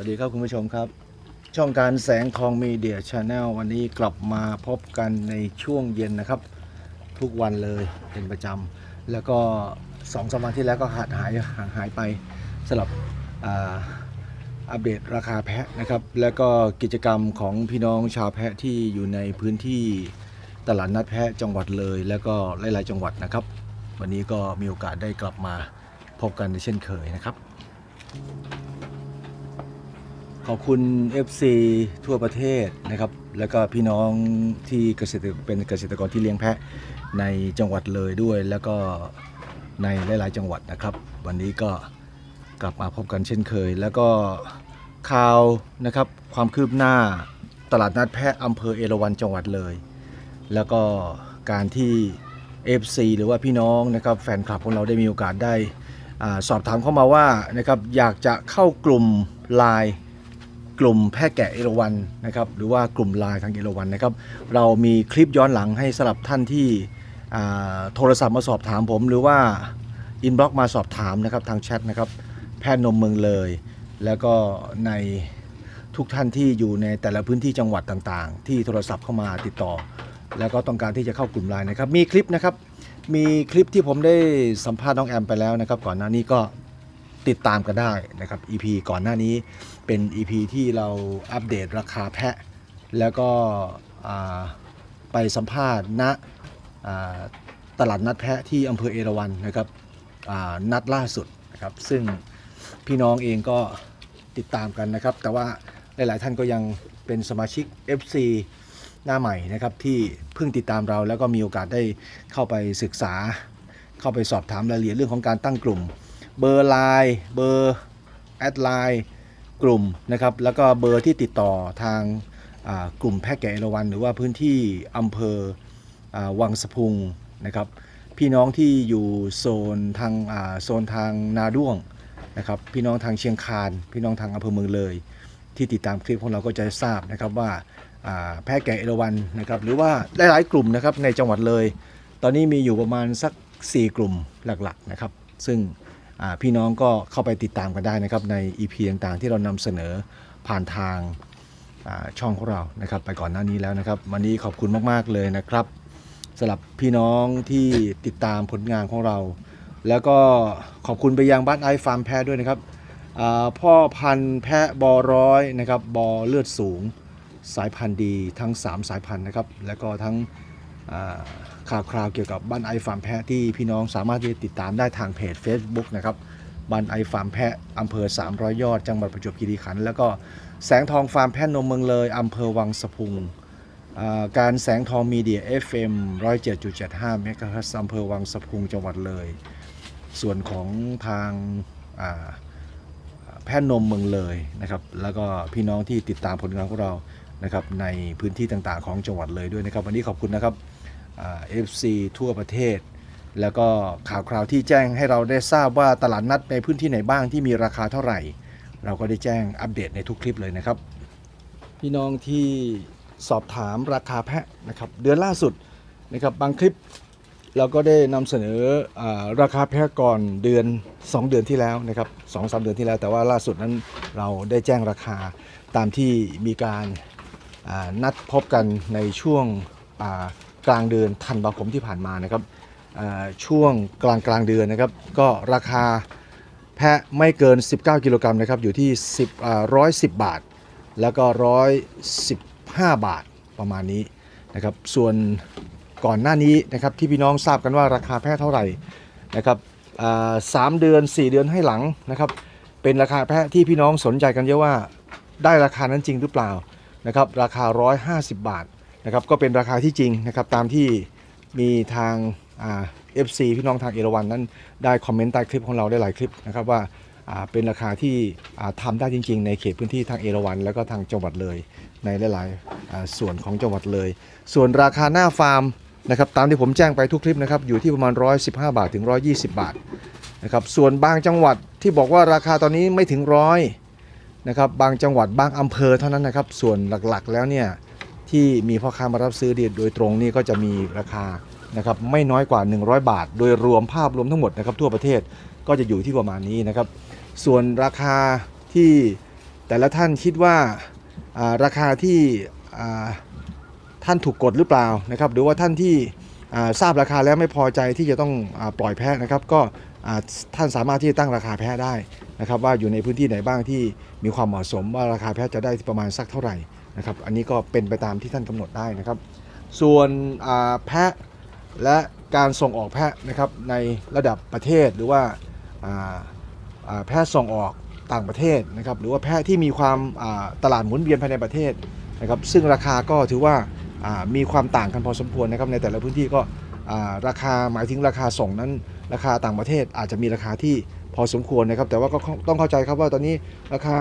วัสดีครับคุณผู้ชมครับ ช่องการแสงทองมีเดียชาแนลวันนี้กลับมาพบกันในช่วงเย็นนะครับ ทุกวันเลยเป็นประจำแล้วก็สองสามวันที่แล้วก็ขาดหายห่างหายไปสำหรับอัปเดตราคาแพะนะครับ แล้วก็กิจกรรมของพี่น้องชาวแพะที่อยู่ในพื้นที่ตลาดนัดแพะจังหวัดเลย แล้วก็หลาย ๆ จังหวัดนะครับ วันนี้ก็มีโอกาสได้กลับมาพบกันเช่นเคยนะครับ ขอบคุณ FC ทั่วประเทศนะครับ แล้วก็พี่น้องที่เกษตรเป็นเกษตรกรที่เลี้ยงแพะในจังหวัดเลยด้วย แล้วก็ในหลาย ๆ จังหวัดนะครับ วันนี้ก็กลับมาพบกันเช่นเคย แล้วก็ข่าวนะครับความคืบหน้าตลาดนัดแพะอำเภอเอราวัณจังหวัดเลย แล้วก็การที่ FC หรือว่าพี่น้องนะครับแฟนคลับของเราได้มีโอกาสได้อสอบถามเข้ามาว่านะครับอยากจะเข้ากลุ่มไลน์ กลุ่มแพะแกะเอราวันนะครับหรือว่ากลุ่มไลน์ทางเอราวันนะครับเรามีคลิปย้อนหลังให้สำหรับท่านที่โทรศัพท์มาสอบถามผม หรือว่าอินบ็อกมาสอบถามนะครับทางแชทนะครับแพทย์นมเมืองเลย แล้วก็ในทุกท่านที่อยู่ในแต่ละพื้นที่จังหวัดต่างๆ ที่โทรศัพท์เข้ามาติดต่อ แล้วก็ต้องการที่จะเข้ากลุ่มไลน์นะครับมีคลิปนะครับมีคลิปที่ผมได้สัมภาษณ์น้องแอมไปแล้วนะครับก่อนหน้านี้ก็ ติดตามกันได้นะครับ EP ก่อนหน้านี้เป็น EP ที่เราอัปเดตราคาแพะ แล้วก็ไปสัมภาษณ์ณตลาดนัดแพะที่อำเภอเอราวัณนะครับนัดล่าสุดนะครับ ซึ่งพี่น้องเองก็ติดตามกันนะครับ แต่ว่าหลาย ๆ ท่านก็ยังเป็นสมาชิก FC หน้าใหม่นะครับที่เพิ่งติดตามเราแล้วก็มีโอกาสได้เข้าไปศึกษา เข้าไปสอบถามรายละเอียดเรื่องของการตั้งกลุ่ม เบอร์ไลน์เบอร์แอดไลน์กลุ่มนะครับแล้วก็เบอร์ที่ติดต่อทางกลุ่มแพะแกะเอราวันหรือว่าพื้นที่อำเภออวังสะพุงนะครับพี่น้องที่อยู่โซนทางโซนทางนาด้วงนะครับพี่น้องทางเชียงคาน พี่น้องทางอำเภอเมืองเลย ที่ติดตามคลิปของเราก็จะทราบนะครับว่าอ่าแพะแกะเอราวันนะครับหรือว่าหลายๆกลุ่มนะครับในจังหวัดเลย ตอนนี้มีอยู่ประมาณสัก 4 กลุ่มหลักๆนะครับซึ่ง พี่น้องก็เข้าไปติดตามกันได้นะครับใน EP ต่างๆ ที่เรานำเสนอผ่านทางช่องของเรานะครับ ไปก่อนหน้านี้แล้วนะครับ วันนี้ขอบคุณมากๆเลยนะครับสำหรับพี่น้องที่ติดตามผลงานของเรา แล้วก็ขอบคุณไปยังบ้านไอฟาร์มแพะด้วยนะครับพ่อพันธุ์แพะบอร้อยนะครับบอเลือดสูงสายพันธุ์ดีทั้ง 3 สายพันธุ์นะครับ แล้วก็ทั้ง ข่าวคราวเกี่ยวกับบ้านไอฟาร์มแพะที่พี่น้องสามารถที่จะติดตามได้ทางเพจ Facebook นะครับบ้านไอฟาร์มแพะอำเภอ 300 ยอด จังหวัดประจวบคีรีขันธ์แล้วก็แสงทองฟาร์มแพะนมเมืองเลยอำเภอวังสะพุงการแสงทองมีเดีย FM 107.75เมกะเฮิรตซ์อำเภอวังสะพุงจังหวัดเลย ส่วนของทางาแพนมเมืองเลยนะครับ แล้วก็พี่น้องที่ติดตามผลงานของเรานะครับในพื้นที่ต่างๆของจังหวัดเลยด้วยนะครับ วันนี้ขอบคุณนะครับ เอฟซีทั่วประเทศ แล้วก็ข่าวคราวที่แจ้งให้เราได้ทราบว่าตลาดนัดในพื้นที่ไหนบ้างที่มีราคาเท่าไหร่ เราก็ได้แจ้งอัปเดตในทุกคลิปเลยนะครับ พี่น้องที่สอบถามราคาแพะนะครับเดือนล่าสุดนะครับบางคลิปเราก็ได้นำเสนออราคาแพะก่อนเดือน 2 เดือนที่แล้วนะครับสองสามเดือนที่แล้ว แต่ว่าล่าสุดนั้นเราได้แจ้งราคาตามที่มีการนัดพบกันในช่วง กลางเดือนธันวาคมที่ผ่านมานะครับช่วงกลางกลางเดือนนะครับ ก็ราคาแพะไม่เกิน 19 กิโลกรัมนะครับ อยู่ที่ 10 110 บาท แล้วก็ 115 บาทประมาณนี้นะครับ ส่วนก่อนหน้านี้นะครับที่พี่น้องทราบกันว่าราคาแพะเท่าไหร่นะครับสามเดือน 4 เดือนให้หลังนะครับ เป็นราคาแพะที่พี่น้องสนใจกันเยอะว่าได้ราคานั้นจริงหรือเปล่านะครับ ราคา 150 บาท นะครับก็เป็นราคาที่จริงนะครับตามที่มีทางเอ่า FC พี่น้องทางเอราวันนั้นได้คอมเมนต์ใต้คลิปของเราได้หลายคลิปนะครับว่าเป็นราคาที่อ่าทำได้จริง ๆ ในเขตพื้นที่ทางเอราวันแล้วก็ทางจังหวัดเลยในหลายๆส่วนของจังหวัดเลย ส่วนราคาหน้าฟาร์มนะครับตามที่ผมแจ้งไปทุกคลิปนะครับอยู่ที่ประมาณ 115 บาทถึง 120 บาทนะครับส่วนบางจังหวัดที่บอกว่าราคาตอนนี้ไม่ถึงร้อยนะครับบางจังหวัดบางอำเภอเท่านั้นนะครับส่วนหลักๆแล้วเนี่ย ที่มีพ่อค้ามารับซื้อเดียโดยตรงนี่ก็จะมีราคานะครับไม่น้อยกว่า 100 บาท โดยรวมภาพรวมทั้งหมดนะครับทั่วประเทศก็จะอยู่ที่ประมาณนี้นะครับ ส่วนราคาที่แต่ละท่านคิดว่าราคาที่ท่านถูกกดหรือเปล่านะครับ หรือว่าท่านที่ทราบราคาแล้วไม่พอใจที่จะต้องอปล่อยแพะนะครับ ก็ท่านสามารถที่จะตั้งราคาแพะได้นะครับ ว่าอยู่ในพื้นที่ไหนบ้างที่มีความเหมาะสมว่าราคาแพะจะได้ประมาณสักเท่าไหร่ นะครับอันนี้ก็เป็นไปตามที่ท่านกำหนดได้นะครับ ส่วนแพะและการส่งออกแพะนะครับในระดับประเทศหรือว่าาาแพะส่งออกต่างประเทศนะครับหรือว่าแพะที่มีความาตลาดหมุนเวียนภายในประเทศนะครับซึ่งราคาก็ถือว่าามีความต่างกันพอสมควรนะครับในแต่ละพื้นที่ก็าราคาหมายถึงราคาส่งนั้น ราคาต่างประเทศอาจจะมีราคาที่พอสมควรนะครับ แต่ว่าก็ต้องเข้าใจครับว่าตอนนี้ราคา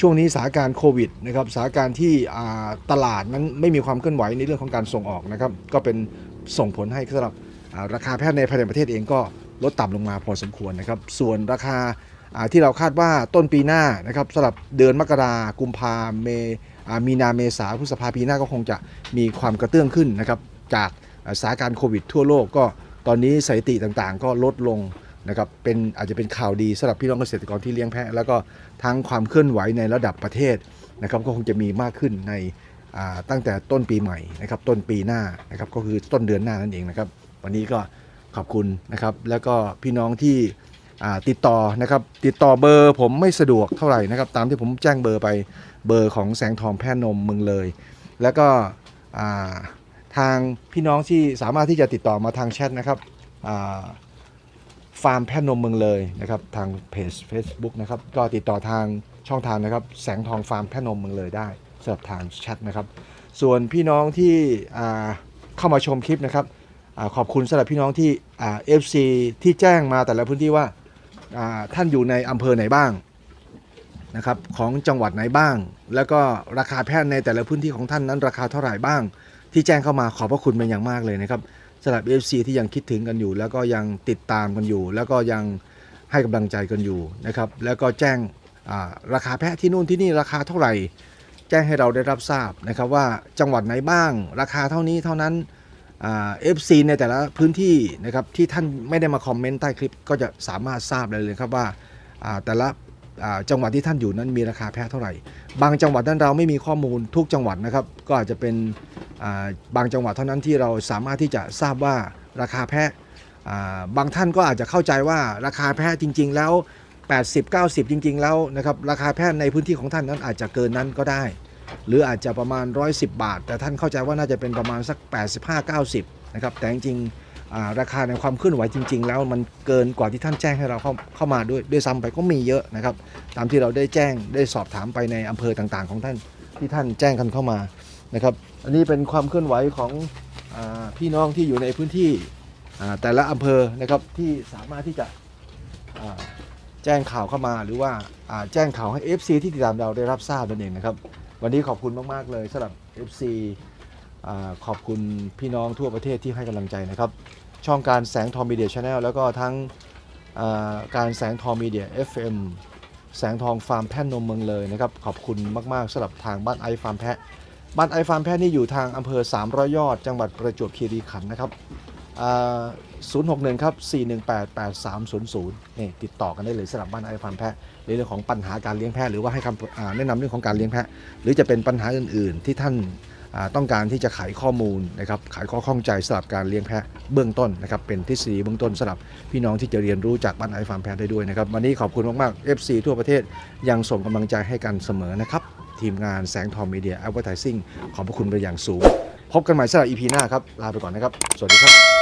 ช่วงนี้สถานการณ์โควิดนะครับสถานการณ์ที่ตลาดนั้นไม่มีความเคลื่อนไหวในเรื่องของการส่งออกนะครับก็เป็นส่งผลให้สำหรับราคาแพทย์ในภายในประเทศเองก็ลดต่ำลงมาพอสมควรนะครับ ส่วนราคาที่เราคาดว่าต้นปีหน้านะครับสำหรับเดือนมกรากุมภาเมมีนาเมษาพฤษภาปีหน้าก็คงจะมีความกระเตื้องขึ้นนะครับจากสถานการณ์โควิดทั่วโลกก็ตอนนี้สถิติต่างๆ ก็ลดลง นะครับเป็นอาจจะเป็นข่าวดีสำหรับพี่น้องเกษตรกรที่เลี้ยงแพะ แล้วก็ทั้งความเคลื่อนไหวในระดับประเทศนะครับก็คงจะมีมากขึ้นในตั้งแต่ต้นปีใหม่นะครับต้นปีหน้านะครับก็คือต้นเดือนหน้านั่นเองนะครับ วันนี้ก็ขอบคุณนะครับ แล้วก็พี่น้องที่ติดต่อนะครับติดต่อเบอร์ผมไม่สะดวกเท่าไหร่นะครับ ตามที่ผมแจ้งเบอร์ไปเบอร์ของแสงทองแพร่นมเมืองเลย แล้วก็ทางพี่น้องที่สามารถที่จะติดต่อมาทางแชทนะครับ ฟาร์มแพะนมเมืองเลยนะครับทางเพจ Facebook นะครับก็ติดต่อทางช่องทางนะครับแสงทองฟาร์มแพะนมเมืองเลยได้สำหรับทางแชทนะครับ ส่วนพี่น้องที่เข้ามาชมคลิปนะครับอขอบคุณสำหรับพี่น้องที่เอ่า FC ที่แจ้งมาแต่ละพื้นที่ว่าท่านอยู่ในอำเภอไหนบ้างนะครับของจังหวัดไหนบ้าง แล้วก็ราคาแพะในแต่ละพื้นที่ของท่านนั้นราคาเท่าไหร่บ้าง ที่แจ้งเข้ามาขอบพระคุณเป็นอย่างมากเลยนะครับ สำหรับ FC ที่ยังคิดถึงกันอยู่ แล้วก็ยังติดตามกันอยู่ แล้วก็ยังให้กำลังใจกันอยู่นะครับ แล้วก็แจ้งราคาแพะที่นู่นที่นี่ราคาเท่าไหร่ แจ้งให้เราได้รับทราบนะครับว่าจังหวัดไหนบ้าง ราคาเท่านี้เท่านั้นเอฟซีในแต่ละพื้นที่นะครับที่ท่านไม่ได้มาคอมเมนต์ใต้คลิปก็จะสามารถทราบเลยเลยครับว่าแต่ละ จังหวัดที่ท่านอยู่นั้นมีราคาแพะเท่าไหร่ บางจังหวัดนั้นเราไม่มีข้อมูลทุกจังหวัดนะครับ ก็อาจจะเป็นบางจังหวัดเท่านั้นที่เราสามารถที่จะทราบว่าราคาแพะบางท่านก็อาจจะเข้าใจว่าราคาแพะจริง ๆ แล้ว 80 90 จริง ๆ แล้วนะครับราคาแพะในพื้นที่ของท่านนั้นอาจจะเกินนั้นก็ได้ หรืออาจจะประมาณ 110 บาท แต่ท่านเข้าใจว่าน่าจะเป็นประมาณสัก 85 90 นะครับแต่จริงๆ ราคาในความเคลื่อนไหวจริง ๆ แล้วมันเกินกว่าที่ท่านแจ้งให้เราเข้าเข้ามาด้วยด้วยซ้ำไปก็มีเยอะนะครับ ตามที่เราได้แจ้งได้สอบถามไปในอำเภอต่างๆ ของท่านที่ท่านแจ้งกันเข้ามานะครับ อันนี้เป็นความเคลื่อนไหวของอพี่น้องที่อยู่ในพื้นที่แต่ละอำเภอนะครับที่สามารถที่จะแจ้งข่าวเข้ามาหรือว่าาแจ้งข่าวให้ FC ที่ติดตามเราได้รับทราบนั่นเองนะครับ วันนี้ขอบคุณมาก ๆ เลยสำหรับ FC ขอบคุณพี่น้องทั่วประเทศที่ให้กำลังใจนะครับ ช่องการแสงทองมีเดียชาแนลแล้วก็ทั้งการแสงทองมีเดีย FM แสงทองฟาร์มแพะนมเมืองเลยนะครับ ขอบคุณมาก ๆสำหรับทางบ้านไอฟาร์มแพะ บ้านไอฟาร์มแพทย์นี่อยู่ทางอำเภอ 300 ยอด จังหวัดประจวบคีรีขันธ์นะครับ061 ครับ 418 8300 นี่ติดต่อกันได้เลยสำหรับบ้านไอฟาร์มแพะในเรื่องของปัญหาการเลี้ยงแพะหรือว่าให้คำแนะนำเรื่องของการเลี้ยงแพะ หรือจะเป็นปัญหาอื่น ๆ ที่ท่าน ต้องการที่จะไขข้อมูลนะครับไขข้อข้องใจสำหรับการเลี้ยงแพะเบื้องต้นนะครับเป็นทฤษฎีเบื้องต้นสำหรับพี่น้องที่จะเรียนรู้จากบ้านไอฟาร์มแพะได้ด้วยนะครับวันนี้ขอบคุณมากๆ FC ทั่วประเทศยังส่งกำลังใจให้กันเสมอนะครับทีมงานแสงทองมีเดียแอดเวอร์ทิซิ่งขอบพระคุณเป็นอย่างสูง พบกันใหม่สำหรับ EP หน้าครับลาไปก่อนนะครับ สวัสดีครับ